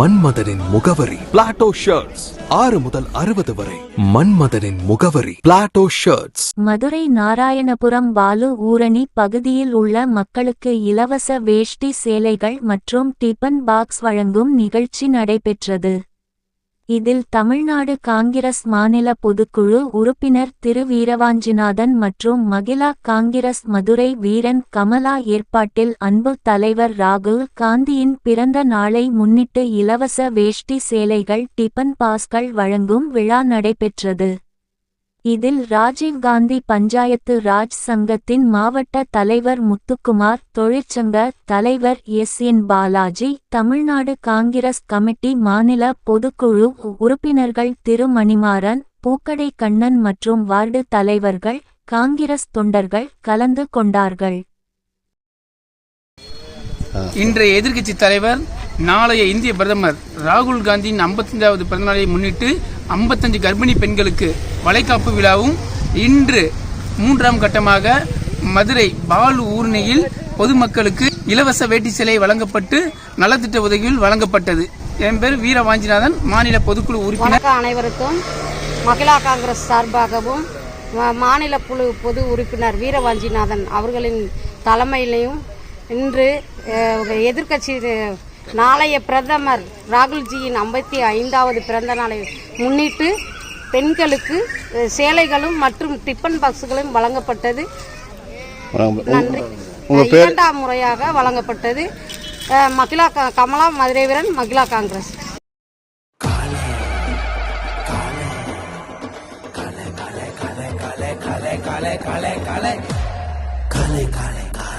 மன்மதனின் முகவரி. Plato shirts ஆறு முதல் அறுபது வரை. மன்மதனின் முகவரி. பிளாட்டோ ஷர்ட்ஸ் மதுரை நாராயணபுரம் பாலு ஊரணி பகுதியில் உள்ள மக்களுக்கு இலவச வேஷ்டி சேலைகள் மற்றும் டிபன் பாக்ஸ் வழங்கும் நிகழ்ச்சி நடைபெற்றது. இதில் தமிழ்நாடு காங்கிரஸ் மாநில பொதுக்குழு உறுப்பினர் திரு. வீரவாஞ்சிநாதன் மற்றும் மகிழா காங்கிரஸ் மதுரை வீரன் கமலா ஏற்பாட்டில் அன்பு தலைவர் ராகுல் காந்தியின் பிறந்த நாளை முன்னிட்டு இலவச வேஷ்டி சேலைகள் டிபன் பாஸ்கள் வழங்கும் விழா நடைபெற்றது. இதில் ராஜீவ்காந்தி பஞ்சாயத்து ராஜ் சங்கத்தின் மாவட்ட தலைவர் முத்துக்குமார் தொழிற்சங்க தலைவர் S. N. Balaji Tamil Nadu Congress committee மாநில பொதுக்குழு உறுப்பினர்கள் திரு. மணிமாறன் பூக்கடை கண்ணன் மற்றும் வார்டு தலைவர்கள் காங்கிரஸ் தொண்டர்கள் கலந்து கொண்டார்கள். இன்றைய எதிர்க்கட்சி தலைவர் நாளைய இந்திய பிரதமர் ராகுல் காந்தியின் 55வது பிறந்தநாளை முன்னிட்டு 55 கர்ப்பிணி பெண்களுக்கு வளைகாப்பு விழாவும் இன்று மூன்றாம் கட்டமாக மதுரை பாலு ஊர்ணியில் பொதுமக்களுக்கு இலவச வேட்டி சிலை வழங்கப்பட்டு நலத்திட்ட உதவிகள் வழங்கப்பட்டது. என் பேர் வீர வாஞ்சிநாதன் மாநில பொதுக்குழு உறுப்பினர். அனைவருக்கும். மகிழா காங்கிரஸ் சார்பாகவும் மாநில குழு பொது உறுப்பினர் வீரவாஞ்சிநாதன் அவர்களின் தலைமையிலையும் இன்று எதிர்கட்சி நாளைய பிரதமர் ராகுல்ஜியின் ஐம்பத்தி ஐந்தாவது பிறந்த நாளை முன்னிட்டு பெண்களுக்கு சேலைகளும் மற்றும் டிஃபன் பாக்ஸுகளும் வழங்கப்பட்டது நன்றி இரண்டாம் முறையாக வழங்கப்பட்டது அஹ், மகிழா